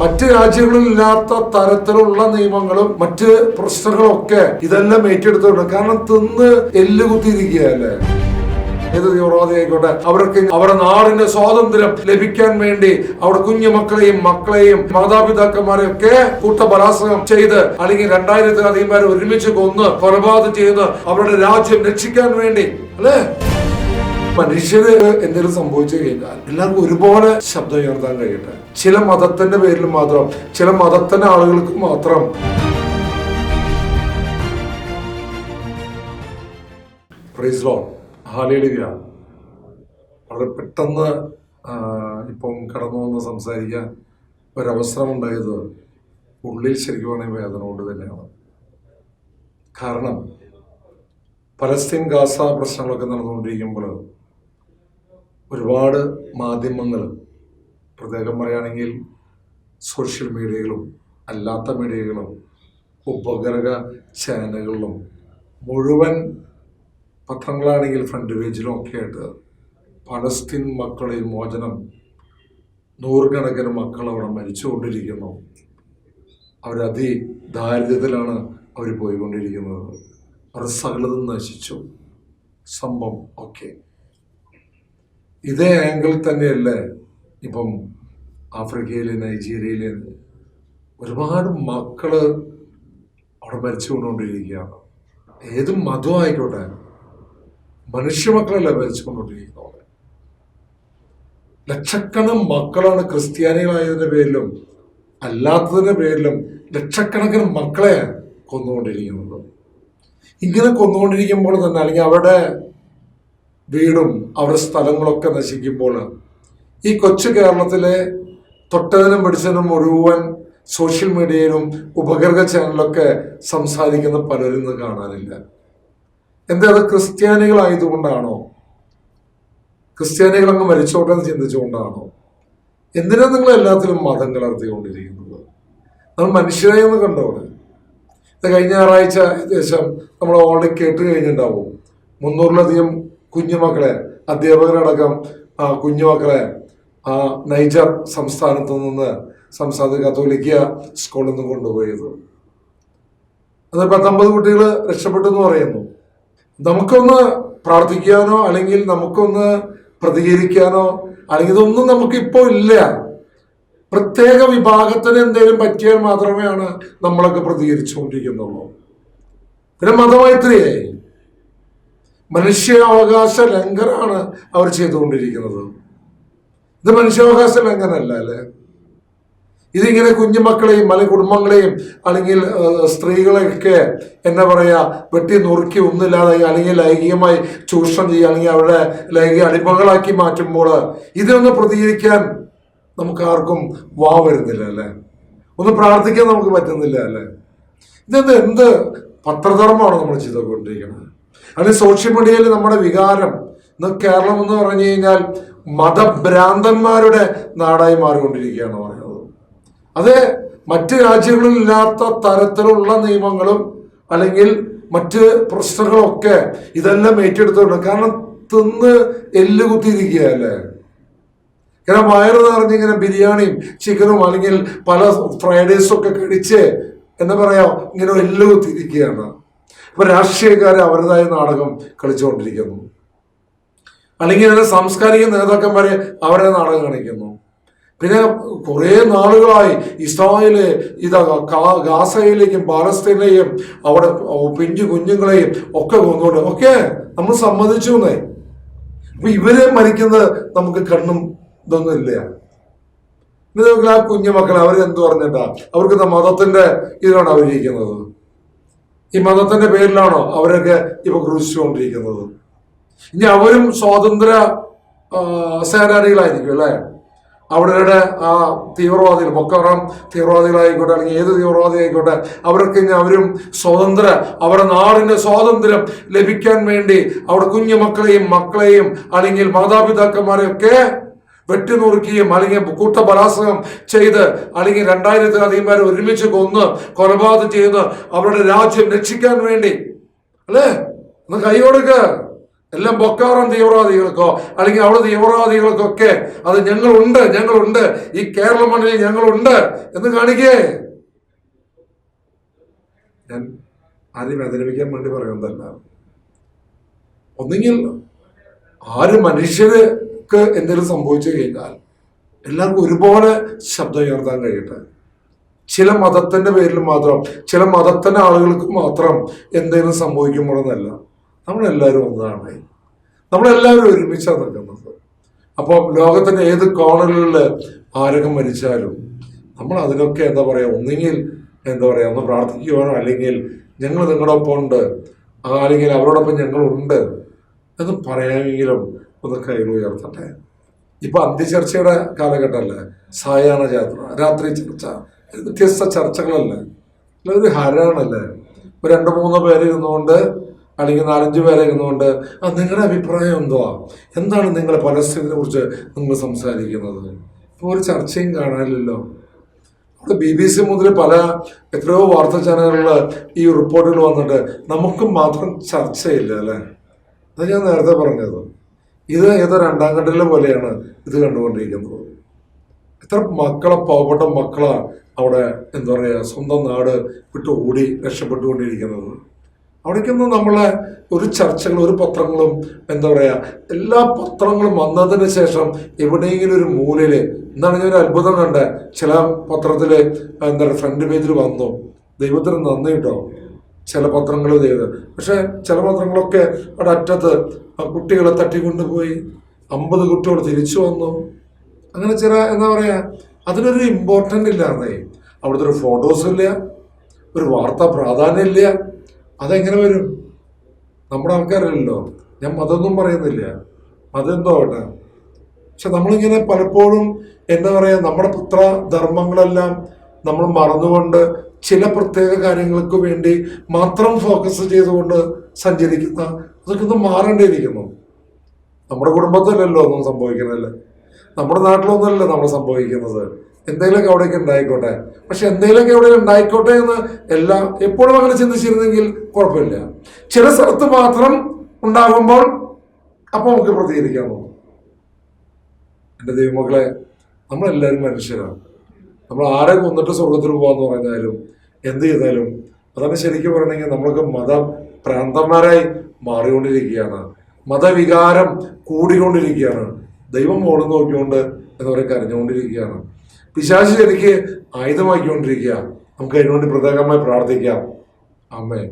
മറ്റ് രാജ്യങ്ങളിൽ ഇല്ലാത്ത തരത്തിലുള്ള നിയമങ്ങളും മറ്റ് പ്രശ്നങ്ങളും ഒക്കെ ഇതെല്ലാം ഏറ്റെടുത്തിട്ടുണ്ട് കാരണം തിന്ന് എല്ല് കുത്തിയിരിക്കുകയല്ലേ ഏത് തീവ്രവാദിയായിക്കോട്ടെ അവർക്ക് അവരുടെ നാടിന്റെ സ്വാതന്ത്ര്യം ലഭിക്കാൻ വേണ്ടി അവരുടെ കുഞ്ഞു മക്കളെയും മക്കളെയും മാതാപിതാക്കന്മാരെയും ഒക്കെ കൂട്ടബലാത്സംഗം ചെയ്ത് അല്ലെങ്കിൽ രണ്ടായിരത്തിലധികം പേരെ ഒരുമിച്ച് കൊന്ന് കൊലപാതകം ചെയ്ത് അവരുടെ രാജ്യം രക്ഷിക്കാൻ വേണ്ടി അല്ലേ? മനുഷ്യര് എന്തെങ്കിലും സംഭവിച്ചു കഴിഞ്ഞാൽ എല്ലാവർക്കും ഒരുപോലെ ശബ്ദം ഉയർത്താൻ കഴിയട്ടെ. ചില മതത്തിന്റെ പേരിൽ മാത്രം ചില മതത്തിന്റെ ആളുകൾക്ക് മാത്രം. വളരെ പെട്ടെന്ന് ഇപ്പം കടന്നു വന്ന് സംസാരിക്കാൻ ഒരവസരം ഉണ്ടായത് ഉള്ളിൽ ശരിക്കും പറഞ്ഞാൽ വേദന കൊണ്ട് തന്നെയാണ്. കാരണം പലസ്തീൻ ഗാസ പ്രശ്നങ്ങളൊക്കെ നടന്നുകൊണ്ടിരിക്കുമ്പോൾ ഒരുപാട് മാധ്യമങ്ങൾ പ്രത്യേകം പറയുകയാണെങ്കിൽ സോഷ്യൽ മീഡിയകളും അല്ലാത്ത മീഡിയകളും ഉപഗ്രഹ ചാനലുകളിലും മുഴുവൻ പത്രങ്ങളാണെങ്കിൽ ഫ്രണ്ട് പേജിലും ഒക്കെ ആയിട്ട് പലസ്തീൻ മക്കളെ മോചനം നൂറുകണക്കിന് മക്കൾ അവിടെ മരിച്ചുകൊണ്ടിരിക്കുന്നു. അവരതി ദാരിദ്ര്യത്തിലാണ് അവർ പോയിക്കൊണ്ടിരിക്കുന്നത്. അവർ സകലതും നശിച്ചു. സംഭവം ഓക്കെ ഇതേ ആംഗിൾ തന്നെയല്ലേ ഇപ്പം ആഫ്രിക്കയിലെ നൈജീരിയയിലെ ഒരുപാട് മക്കൾ അവിടെ മരിച്ചു കൊണ്ടുകൊണ്ടിരിക്കുകയാണ് ഏത് മതം ആയിക്കോട്ടെ മനുഷ്യ മക്കളല്ല മരിച്ചു കൊണ്ടുകൊണ്ടിരിക്കുന്നത് ലക്ഷക്കണക്കിന് മക്കളാണ് ക്രിസ്ത്യാനികളായതിന്റെ പേരിലും അല്ലാത്തതിന്റെ പേരിലും ലക്ഷക്കണക്കിന് മക്കളെ കൊന്നുകൊണ്ടിരിക്കുന്നത്. ഇങ്ങനെ കൊന്നുകൊണ്ടിരിക്കുമ്പോൾ തന്നെ അല്ലെങ്കിൽ അവരുടെ വീടും അവരുടെ സ്ഥലങ്ങളൊക്കെ നശിക്കുമ്പോൾ ഈ കൊച്ചു കേരളത്തിലെ തൊട്ടതിനും പിടിച്ചതിനും മുഴുവൻ സോഷ്യൽ മീഡിയയിലും ഉപഗ്രഹ ചാനലൊക്കെ സംസാരിക്കുന്ന പലരും കാണാനില്ല. എന്താ അത് ക്രിസ്ത്യാനികളായതുകൊണ്ടാണോ? ക്രിസ്ത്യാനികൾ മരിച്ചോട്ടെന്ന് ചിന്തിച്ചുകൊണ്ടാണോ? എന്തിനാ നിങ്ങൾ എല്ലാത്തിലും മതം കലർത്തിക്കൊണ്ടിരിക്കുന്നത്? നമ്മൾ മനുഷ്യരായി ഒന്ന് കണ്ടോളെ ഇത് കഴിഞ്ഞ ഞായറാഴ്ച ഏകദേശം നമ്മൾ ഓൾറെഡി കേട്ട് കഴിഞ്ഞിട്ടുണ്ടാവും. മുന്നൂറിലധികം കുഞ്ഞുമക്കളെ അധ്യാപകരടക്കം കുഞ്ഞുമക്കളെ നൈജർ സംസ്ഥാനത്ത് നിന്ന് സംസ്ഥാന കത്തോലിക്ക സ്കൂളിൽ നിന്ന് കൊണ്ടുപോയത്. അത് പത്തൊമ്പത് കുട്ടികൾ രക്ഷപ്പെട്ടു എന്ന് പറയുന്നു. നമുക്കൊന്ന് പ്രാർത്ഥിക്കാനോ അല്ലെങ്കിൽ നമുക്കൊന്ന് പ്രതികരിക്കാനോ അല്ലെങ്കിൽ ഇതൊന്നും നമുക്കിപ്പോൾ ഇല്ല. പ്രത്യേക വിഭാഗത്തിന് എന്തെങ്കിലും പറ്റിയാൽ മാത്രമേയാണ് നമ്മളൊക്കെ പ്രതികരിച്ചുകൊണ്ടിരിക്കുന്നുള്ളൂ. പിന്നെ മതമൈത്രിയായി. മനുഷ്യാവകാശ ലംഘനമാണ് അവർ ചെയ്തുകൊണ്ടിരിക്കുന്നത്. ഇത് മനുഷ്യാവകാശ ലംഘനമല്ല അല്ലേ? ഇതിങ്ങനെ കുഞ്ഞുമക്കളെയും അല്ലെങ്കിൽ കുടുംബങ്ങളെയും അല്ലെങ്കിൽ സ്ത്രീകളെയൊക്കെ എന്താ പറയുക വെട്ടി നുറുക്കി ഒന്നുമില്ലാതെ അല്ലെങ്കിൽ ലൈംഗികമായി ചൂഷണം ചെയ്യുക അല്ലെങ്കിൽ അവരുടെ ലൈംഗിക അടിമകളാക്കി മാറ്റുമ്പോൾ ഇതിനൊന്ന് പ്രതികരിക്കാൻ നമുക്ക് ആർക്കും വാ വരുന്നില്ല അല്ലേ? ഒന്ന് പ്രാർത്ഥിക്കാൻ നമുക്ക് പറ്റുന്നില്ല അല്ലേ? ഇതെന്ത് എന്ത് പത്രധർമ്മമാണ് നമ്മൾ ചെയ്തുകൊണ്ടിരിക്കുന്നത്? അല്ലെങ്കിൽ സോഷ്യൽ മീഡിയയിൽ നമ്മുടെ വികാരം ഇന്ന് കേരളം എന്ന് പറഞ്ഞു കഴിഞ്ഞാൽ മതഭ്രാന്തന്മാരുടെ നാടായി മാറിക്കൊണ്ടിരിക്കുകയാണ് പറയുന്നത്. അത് മറ്റ് രാജ്യങ്ങളിൽ ഇല്ലാത്ത തരത്തിലുള്ള നിയമങ്ങളും അല്ലെങ്കിൽ മറ്റ് പ്രശ്നങ്ങളൊക്കെ ഇതെല്ലാം ഏറ്റെടുത്തുകൊണ്ട് കാരണം തിന്ന് എല്ല് കുത്തിയിരിക്കുകയല്ലേ? കാരണം വയറ് നിറഞ്ഞിങ്ങനെ ബിരിയാണിയും ചിക്കനും അല്ലെങ്കിൽ പല ഫ്രൈഡ് റൈസും ഒക്കെ കഴിച്ച് എന്താ പറയാ ഇങ്ങനെ എല്ല് കുത്തിയിരിക്കുകയാണ്. അപ്പൊ രാഷ്ട്രീയക്കാർ അവരുടേതായ നാടകം കളിച്ചുകൊണ്ടിരിക്കുന്നു. അല്ലെങ്കിൽ അതിന്റെ സാംസ്കാരിക നേതാക്കന്മാരെ അവരെ നാടകം കാണിക്കുന്നു പിന്നെ കുറേ നാളുകളായി ഇസ്രായേൽ ഇതാ ഗാസയിലേക്കും പാലസ്തീനിലെയും അവിടെ പിഞ്ചു കുഞ്ഞുങ്ങളെയും ഒക്കെ കൊന്നുകൊണ്ട് ഒക്കെ നമ്മൾ സമ്മതിച്ചു എന്നേ. അപ്പൊ ഇവരെ മരിക്കുന്നത് നമുക്ക് കണ്ണും ഇതൊന്നും ഇല്ല. ആ കുഞ്ഞുമക്കൾ അവർ എന്ത് പറഞ്ഞിട്ടാ? അവർക്ക് മതത്തിന്റെ ഇതിലാണ് അവരിയ്ക്കുന്നത്? ഈ മതത്തിന്റെ പേരിലാണോ അവരൊക്കെ ഇപ്പൊ ക്രൂശിച്ചുകൊണ്ടിരിക്കുന്നത്? ഇനി അവരും സ്വാതന്ത്ര്യ സേനാനികളായിരിക്കും അല്ലേ? അവരുടെ ആ തീവ്രവാദികൾ ബൊക്കറാം തീവ്രവാദികളായിക്കോട്ടെ അല്ലെങ്കിൽ ഏത് തീവ്രവാദി ആയിക്കോട്ടെ അവർക്ക് അവരും സ്വതന്ത്ര അവരുടെ നാടിന്റെ സ്വാതന്ത്ര്യം ലഭിക്കാൻ വേണ്ടി അവിടെ കുഞ്ഞു മക്കളെയും മക്കളെയും അല്ലെങ്കിൽ മാതാപിതാക്കന്മാരെയൊക്കെ വെട്ടിനുറുക്കിയും അല്ലെങ്കിൽ കൂട്ടബലാത്സംഗം ചെയ്ത് അല്ലെങ്കിൽ രണ്ടായിരത്തിലധികം പേരെ ഒരുമിച്ച് കൊന്ന് കൊലപാതകം ചെയ്ത് അവരുടെ രാജ്യം രക്ഷിക്കാൻ വേണ്ടി. അല്ലേ? ഒന്ന് കൈ കൊടുക്ക. എല്ലാം ബൊക്കാറം തീവ്രവാദികൾക്കോ അല്ലെങ്കിൽ അവിടെ തീവ്രവാദികൾക്കൊക്കെ അത് ഞങ്ങളുണ്ട് ഞങ്ങളുണ്ട്. ഈ കേരള മണ്ണിൽ ഞങ്ങളുണ്ട് എന്ന് കാണിക്കേ. ഞാൻ ആരെയും വേദനിപ്പിക്കാൻ വേണ്ടി പറയുന്നതല്ല. ഒന്നുകിൽ ആര് മനുഷ്യർക്ക് എന്തെങ്കിലും സംഭവിച്ചു കഴിഞ്ഞാൽ എല്ലാവർക്കും ഒരുപോലെ ശബ്ദം ഉയർത്താൻ കഴിയട്ടെ. ചില മതത്തിന്റെ പേരിൽ മാത്രം ചില മതത്തിന്റെ ആളുകൾക്ക് മാത്രം എന്തെങ്കിലും സംഭവിക്കുമ്പോഴെന്നല്ല. നമ്മളെല്ലാവരും ഒന്നാണ്. നമ്മളെല്ലാവരും ഒരുമിച്ചാണ് നിൽക്കുന്നത്. അപ്പോൾ ലോകത്തിന്റെ ഏത് കോണറിൽ ആരൊക്കെ മരിച്ചാലും നമ്മൾ അതിനൊക്കെ എന്താ പറയാ ഒന്നെങ്കിൽ എന്താ പറയാ ഒന്ന് പ്രാർത്ഥിക്കുവാനോ അല്ലെങ്കിൽ ഞങ്ങൾ നിങ്ങളുടെ ഒപ്പം ഉണ്ട് അല്ലെങ്കിൽ അവരോടൊപ്പം ഞങ്ങളുണ്ട് എന്ന് പറയാമെങ്കിലും ഒന്ന് ഉയർത്തട്ടെ. ഇപ്പൊ അന്ത്യചർച്ചയുടെ കാലഘട്ടമല്ലേ? സായാഹ്ന യാത്ര രാത്രി ചർച്ച വ്യത്യസ്ത ചർച്ചകളല്ലേ? ഒരു ഹരാണല്ലേ? ഒരു രണ്ട് മൂന്ന് പേര് ഇരുന്നുകൊണ്ട് അല്ലെങ്കിൽ നാലഞ്ച് പേരെ ഇരുന്നുകൊണ്ട് ആ നിങ്ങളുടെ അഭിപ്രായം എന്തുവാ? എന്താണ് നിങ്ങൾ പലസ്തീനെ കുറിച്ച് നിങ്ങൾ സംസാരിക്കുന്നത്? ഇപ്പോൾ ഒരു ചർച്ചയും കാണാനില്ലല്ലോ. അവിടെ ബി ബി സി മുതൽ പല എത്രയോ വാർത്താ ചാനലുകളിൽ ഈ റിപ്പോർട്ടുകൾ വന്നിട്ട് നമുക്ക് മാത്രം ചർച്ചയില്ല അല്ലേ? അത് ഞാൻ നേരത്തെ പറഞ്ഞത്. ഇത് ഏതോ രണ്ടാം കണ്ടിലെ പോലെയാണ് ഇത് കണ്ടുകൊണ്ടിരിക്കുന്നത്. എത്ര മക്കളെ പാവപ്പെട്ട മക്കളാണ് അവിടെ എന്താ പറയുക സ്വന്തം നാട് വിട്ട് ഓടി രക്ഷപ്പെട്ടുകൊണ്ടിരിക്കുന്നത്. അവിടേക്കൊന്നും നമ്മളെ ഒരു ചർച്ചകളും ഒരു പത്രങ്ങളും എന്താ പറയുക എല്ലാ പത്രങ്ങളും വന്നതിന് ശേഷം എവിടെയെങ്കിലും ഒരു മൂലയിൽ എന്താണ് ഞാൻ ഒരു അത്ഭുതം കണ്ടേ ചില പത്രത്തിൽ എന്താ പറയുക ഫ്രണ്ട് പേജിൽ വന്നു. ദൈവത്തിന് നന്ദി കേട്ടോ ചില പത്രങ്ങൾ ചെയ്ത്. പക്ഷെ ചില പത്രങ്ങളൊക്കെ അവിടെ അറ്റത്ത് കുട്ടികളെ തട്ടിക്കൊണ്ടുപോയി അമ്പത് കുട്ടികൾ തിരിച്ചു വന്നു. അങ്ങനെ ചില എന്താ പറയുക അതിനൊരു ഇമ്പോർട്ടന്റ് ഇല്ലാന്നേ അവിടുത്തെ ഒരു ഫോട്ടോസ് ഇല്ല. ഒരു വാർത്താ പ്രാധാന്യം ഇല്ല. അതെങ്ങനെ വരും? നമ്മുടെ ആൾക്കാരല്ലോ ഞാൻ മതമൊന്നും പറയുന്നില്ല. മതെന്തോ ആട്ടെ പക്ഷെ നമ്മളിങ്ങനെ പലപ്പോഴും എന്താ പറയുക നമ്മുടെ പുത്ര ധർമ്മങ്ങളെല്ലാം നമ്മൾ മറന്നുകൊണ്ട് ചില പ്രത്യേക കാര്യങ്ങൾക്ക് വേണ്ടി മാത്രം ഫോക്കസ് ചെയ്തുകൊണ്ട് സഞ്ചരിക്കുന്ന അതൊക്കെ ഒന്ന് മാറേണ്ടിയിരിക്കുന്നു. നമ്മുടെ കുടുംബത്തിലല്ലോ ഒന്നും സംഭവിക്കുന്നതല്ലേ. നമ്മുടെ നാട്ടിലൊന്നുമല്ല നമ്മൾ സംഭവിക്കുന്നത്. എന്തെങ്കിലുമൊക്കെ അവിടേക്ക് ഉണ്ടായിക്കോട്ടെ. പക്ഷെ എന്തെങ്കിലുമൊക്കെ അവിടെ ഉണ്ടായിക്കോട്ടെ എന്ന് എല്ലാം എപ്പോഴും അങ്ങനെ ചിന്തിച്ചിരുന്നെങ്കിൽ കുഴപ്പമില്ല. ചില സ്ഥലത്ത് മാത്രം ഉണ്ടാകുമ്പോൾ അപ്പോൾ നമുക്ക് പ്രതികരിക്കാൻ തോന്നും. എന്റെ ദൈവമക്കളെ നമ്മളെല്ലാവരും മനുഷ്യരാണ്. നമ്മൾ ആരെ കൊന്നിട്ട് സ്വർഗത്തിൽ പോകാന്ന് പറഞ്ഞാലും എന്ത് ചെയ്താലും അതാണ് ശരിക്കും പറയണമെങ്കിൽ നമ്മളൊക്കെ മത പ്രാന്തന്മാരായി മാറിക്കൊണ്ടിരിക്കുകയാണ്. മതവികാരം കൂടിക്കൊണ്ടിരിക്കുകയാണ്. ദൈവം മോളിൽ നോക്കിക്കൊണ്ട് എന്ന് പറയും കരഞ്ഞുകൊണ്ടിരിക്കുകയാണ്. പിശാചി ശരിക്ക് ആയുധമാക്കിക്കൊണ്ടിരിക്കുക. നമുക്ക് അതിനുവേണ്ടി പ്രത്യേകമായി പ്രാർത്ഥിക്കാം. അമ്മേ